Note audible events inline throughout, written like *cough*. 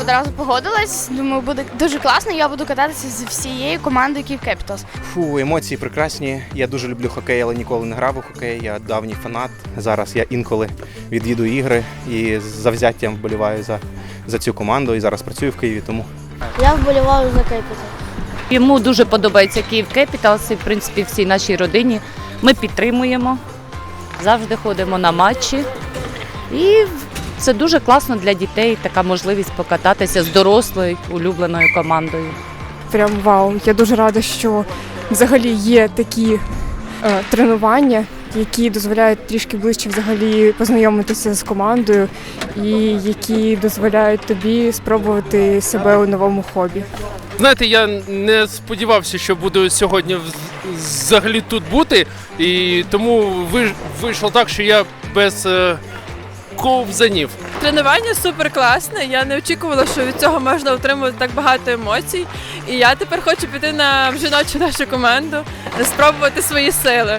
одразу погодилась. Думаю, буде дуже класно. Я буду кататися з всією командою Київ Кепіталс. Фу, емоції прекрасні. Я дуже люблю хокей, але ніколи не грав у хокей. Я давній фанат. Зараз я інколи відвідую ігри і з завзяттям вболіваю за, за цю команду. І зараз працюю в Києві, тому Я вболіваю за Кепітал. Йому дуже подобається Київ Кепіталс і, в принципі, всій нашій родині. Ми підтримуємо, завжди ходимо на матчі. І це дуже класно для дітей, така можливість покататися з дорослою улюбленою командою. прям вау. Я дуже рада, що взагалі є такі е, тренування, які дозволяють трішки ближче взагалі познайомитися з командою, і які дозволяють тобі спробувати себе у новому хобі. Знаєте, я не сподівався, що буду сьогодні взагалі тут бути, і тому вийшло так, що я без е, ковзанів. Тренування супер класне. Я не очікувала, що від цього можна отримувати так багато емоцій. І я тепер хочу піти на в жіночу нашу команду, спробувати свої сили.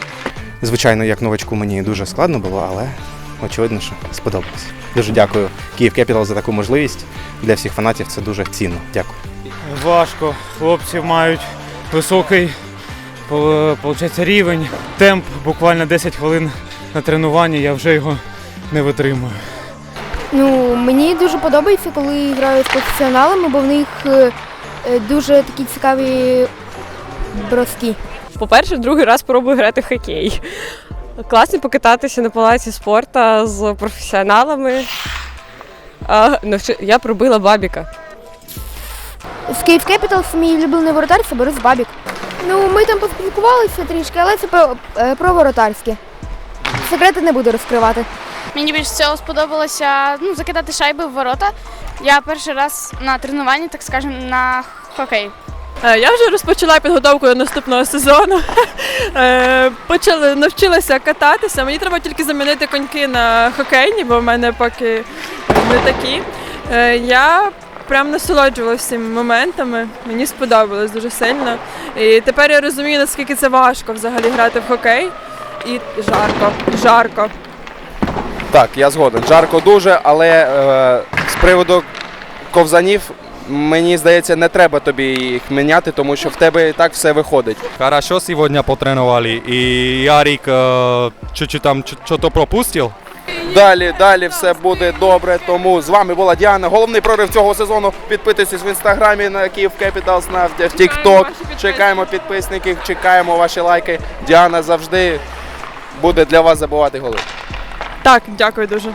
звичайно, як новачку мені дуже складно було, але очевидно, що сподобалось. Дуже дякую Київ Кепітал за таку можливість. Для всіх фанатів це дуже цінно. Дякую. Важко. Хлопці мають високий рівень, темп буквально 10 хвилин на тренуванні, я вже його не витримую. Ну, мені дуже подобається, коли грають з професіоналами, бо в них е, е, дуже такі цікаві броски. По-перше, другий раз пробую грати в хокей. Класно покататися на палаці спорту з професіоналами. А, навчи- Я пробила бабіка. З Київ Кепіталс мій улюблений воротар це Борис Бабік. Ну, ми там поспілкувалися трішки, але це про, е, про воротарське. Секрети не буду розкривати. Мені більше всього сподобалося ну, закидати шайби в ворота. Я перший раз на тренуванні, так скажемо, на хокей. Е, Я вже розпочала підготовку до наступного сезону. *laughs* Е, Почала навчилася кататися. Мені треба тільки замінити коньки на хокейні, бо в мене поки не такі. Е, Я прям насолоджувалася цими моментами. Мені сподобалось дуже сильно. І тепер я розумію, наскільки це важко взагалі грати в хокей. І жарко, жарко. Так, я згоден. Жарко дуже, але е, з приводу ковзанів, мені здається, не треба тобі їх міняти, тому що в тебе і так все виходить. Хорошо сегодня потренировали. И Ярик э, чуть-чуть там что-то пропустил. Далі, далі все буде добре. Тому з вами була Діана. Головний прорив цього сезону. Підписуйтесь в інстаграмі на Київ Capitals, на TikTok. Чекаємо підписників, чекаємо ваші лайки. Діана завжди буде для вас забувати голи. Так, дякую дуже.